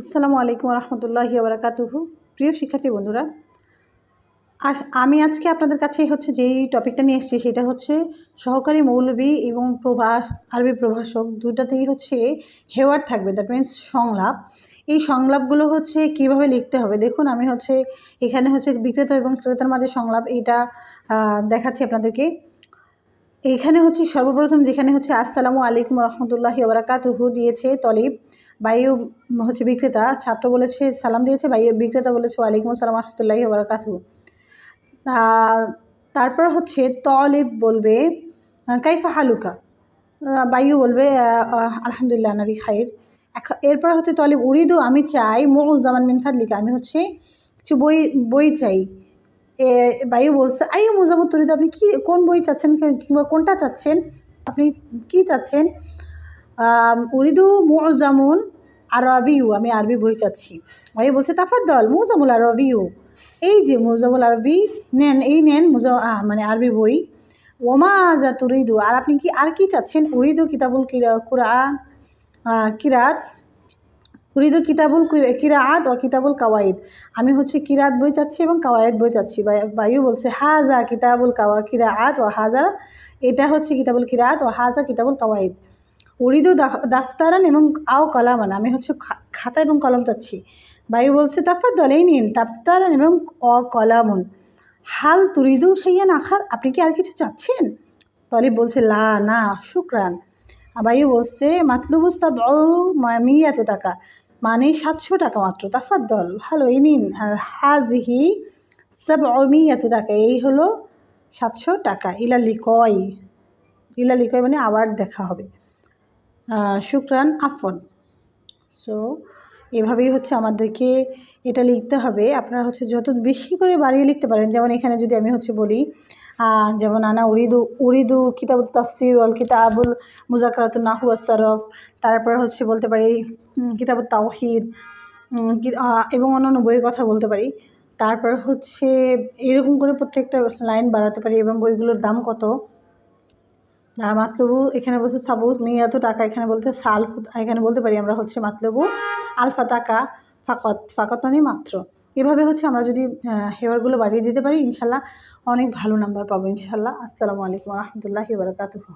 আসসালামু আলাইকুম রহমতুল্লাহি বারাকাতুহু প্রিয় শিক্ষার্থী বন্ধুরা আমি আজকে আপনাদের কাছে হচ্ছে যেই টপিকটা নিয়ে এসেছি সেটা হচ্ছে সহকারী মৌলবী এবং প্রভা, আরবি প্রভাষক দুটাতেই হচ্ছে হেওয়ার থাকবে দ্যাট মিন্স সংলাপ। এই সংলাপগুলো হচ্ছে কীভাবে লিখতে হবে? দেখুন, আমি হচ্ছে এখানে হচ্ছে বিক্রেতা এবং ক্রেতার মাঝে সংলাপ এটা দেখাচ্ছি আপনাদেরকে। এইখানে হচ্ছে সর্বপ্রথম যেখানে হচ্ছে আসসালামু আলাইকুম রহমতুল্লাহ বারাকাতুহু দিয়েছে তলিব। বায়ু হচ্ছে বিক্রেতা, ছাত্র বলেছে, সালাম দিয়েছে বায়ু বিক্রেতা বলেছে, ওয়ালাইকুম আসসালাম রহমতুল্লাহ বারাকাতুহু তারপর হচ্ছে তলিব বলবে কাইফা হালুকা। বায়ু বলবে আলহামদুলিল্লাহ, নবী খাইর। এরপর হচ্ছে তলিব, উরিদু, আমি চাই মৌজামান মিন ফাদলিকা, আমি হচ্ছে কিছু বই বই চাই। বায়ু বলছে আই মুজামুদ তরিদ, আপনি কি, কোন বই চাচ্ছেন, কিংবা কোনটা চাচ্ছেন, আপনি কি চাচ্ছেন? উরিদু মুজামুন আরবিউ, আমি আরবি বই চাচ্ছি। বায়ু বলছে, তাফাদ্দল, মুজামুল আরবিউ। এই যে মুজামুল আরবি, নেন, এই নেন মুজা মানে আরবি বই। ওমা যা তুরিদু, আর আপনি কি, আর কি চাচ্ছেন? উরিদু কিতাবুল কিরা, কুরআন কিরাত। উরিদু কিতাবুল কিরা- কিরাত ও কিতাবুল কাওয়াইদ। আমি হচ্ছে কিরাত বই চাচ্ছি এবং কাওয়াইদ বই চাচ্ছি। বায়ু বলছে, হাজা কিতাবুল কাওয়া, কিরাত ও হাজা, এটা হচ্ছে কিতাবুল কিরাত ও হাজা কিতাবুল কাওয়াইদ। উরিদু দাফতারান এবং আও কলামান, আমি হচ্ছে খাতা এবং কলম চাচ্ছি। বায়ু বলছে তাফাত দলেই নিন তাফতারান এবং অ কলামুন। হাল তুরিদু সাইয়ান আখার, আপনি কি আর কিছু চাচ্ছেন? তলিব বলছে, লা, না, শুক্রান। আর বায়ু বলছে মাতলুবুস্তাব মিয়াত টাকা। মানে সাতশো টাকা মাত্র। তাফাদ্দল, ভালো, এই নিন হাজহি সব অমিয়াত টাকা। এই হলো সাতশো টাকা। ইলা লিকয়। ইলা লিকয় মানে আবার দেখা হবে। শুক্রান আফন। সো এভাবেই হচ্ছে আমাদেরকে এটা লিখতে হবে। আপনারা হচ্ছে যত বেশি করে বাড়িয়ে লিখতে পারেন, যেমন এখানে যদি আমি হচ্ছে বলি যেমন আনা উরিদু উরিদু কিতাবুল তাফসির অল কিতাবুল মুজাকরাতুল নাহু সরফ, তারপর হচ্ছে বলতে পারি কিতাবুল তাওহিদ এবং অন্যান্য বইয়ের কথা বলতে পারি। তারপর হচ্ছে এরকম করে প্রত্যেকটা লাইন বাড়াতে পারি এবং বইগুলোর দাম কত? আর মাতলবু এখানে বলছে সাবুত মেয়াত টাকা এখানে বলতে সালফ এখানে বলতে পারি আমরা হচ্ছে মাতলবু, আলফা টাকা, ফাকত ফাকত মানে মাত্র। এভাবে হচ্ছে আমরা যদি হেয়ারগুলো বাড়িয়ে দিতে পারি, ইনশাল্লাহ অনেক ভালো নাম্বার পাবো, ইনশাল্লাহ। আসসালামু আলাইকুম রহমতুল্লাহি বারকাতুহু।